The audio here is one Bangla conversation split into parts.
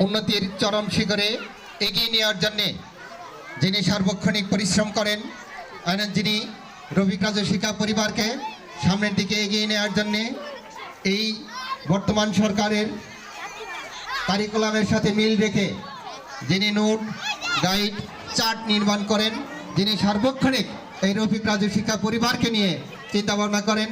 উন্নতির চরম শিখরে এগিয়ে নেওয়ার জন্যে যিনি সার্বক্ষণিক পরিশ্রম করেন যিনি রবি কাজু শিক্ষা পরিবারকে সামনের দিকে এগিয়ে নেওয়ার জন্যে এই বর্তমান সরকারের কারিকুলামের সাথে মিল রেখে যিনি নোট, গাইড, চার্ট নির্মাণ করেন, যিনি সার্বক্ষণিক এই রফিক রাজু শিক্ষা পরিবারকে নিয়ে চিন্তা ভাবনা করেন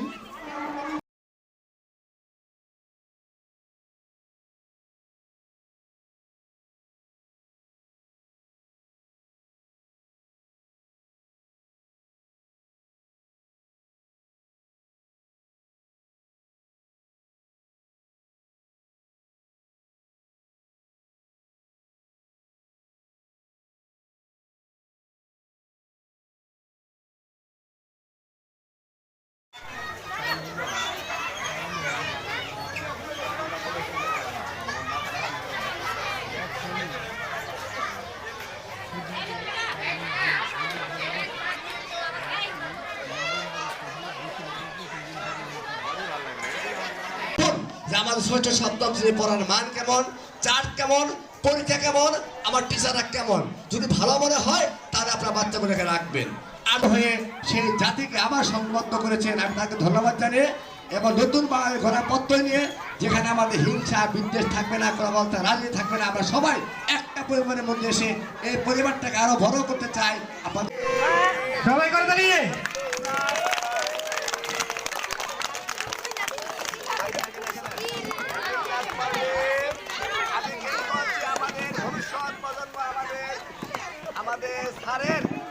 যে আমার ষষ্ঠ সপ্তম শ্রেণি পড়ার মান কেমন? চার্ট কেমন? পরীক্ষা কেমন? আমার টিচাররা কেমন? যদি ভালো মনে হয়, তাহলে আপনার বাচ্চাগুলোকে রাখবেন। আর হয়ে সেই জাতিকে আবার সংবদ্ধ করেছেন। আমি তাকে ধন্যবাদ জানিয়ে এবং নতুন বাঙালি ঘোরা পত্র নিয়ে যেখানে আমাদের হিংসা, বিদ্বেষ থাকবে না কোনো বলতে রাজনীতি থাকবে না, আমরা সবাই একটা পরিবারের মধ্যে এসে এই পরিবারটাকে আরও বড় করতে চাই। আপনাদের আমাদের ভবিষ্যৎ